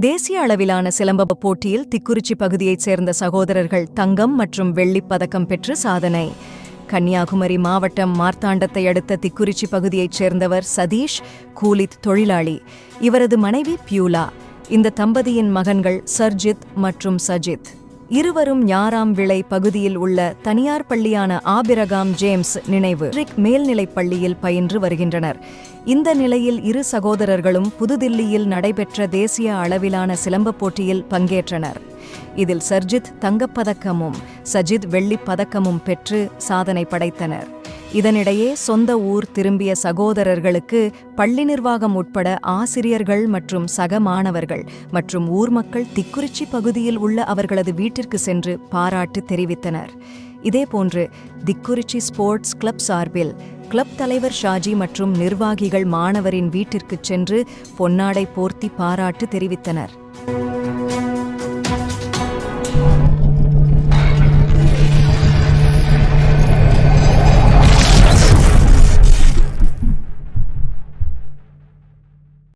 தேசிய அளவிலான சிலம்பப் போட்டியில் திக்குறிச்சி பகுதியைச் சேர்ந்த சகோதரர்கள் தங்கம் மற்றும் வெள்ளிப் பதக்கம் பெற்று சாதனை. கன்னியாகுமரி மாவட்டம் மார்த்தாண்டத்தை அடுத்த திக்குறிச்சி பகுதியைச் சேர்ந்தவர் சதீஷ் கூலித் தொழிலாளி. இவரது மனைவி பியூலா. இந்த தம்பதியின் மகன்கள் சர்ஜித் மற்றும் சஜித். இருவரும் ஞாராம் விளை பகுதியில் உள்ள தனியார் பள்ளியான ஆபிரகாம் ஜேம்ஸ் நினைவு. ரிக் மேல்நிலைப் பள்ளியில் பயின்று வருகின்றனர். இந்த நிலையில் இரு சகோதரர்களும் புதுதில்லியில் நடைபெற்ற தேசிய அளவிலான சிலம்பப் போட்டியில் பங்கேற்றனர். இதில் சர்ஜித் தங்கப்பதக்கமும் சஜித் வெள்ளிப் பதக்கமும் பெற்று சாதனை படைத்தனர். இதனிடையே சொந்த ஊர் திரும்பிய சகோதரர்களுக்கு பள்ளி நிர்வாகம் உட்பட ஆசிரியர்கள் மற்றும் சக மாணவர்கள் மற்றும் ஊர் மக்கள் திக்குறிச்சி பகுதியில் உள்ள அவர்களது வீட்டிற்கு சென்று பாராட்டு தெரிவித்தனர். இதேபோன்று திக்குறிச்சி ஸ்போர்ட்ஸ் கிளப் சார்பில் கிளப் தலைவர் ஷாஜி மற்றும் நிர்வாகிகள் மாணவரின் வீட்டிற்குச் சென்று பொன்னாடை போர்த்தி பாராட்டு தெரிவித்தனர்.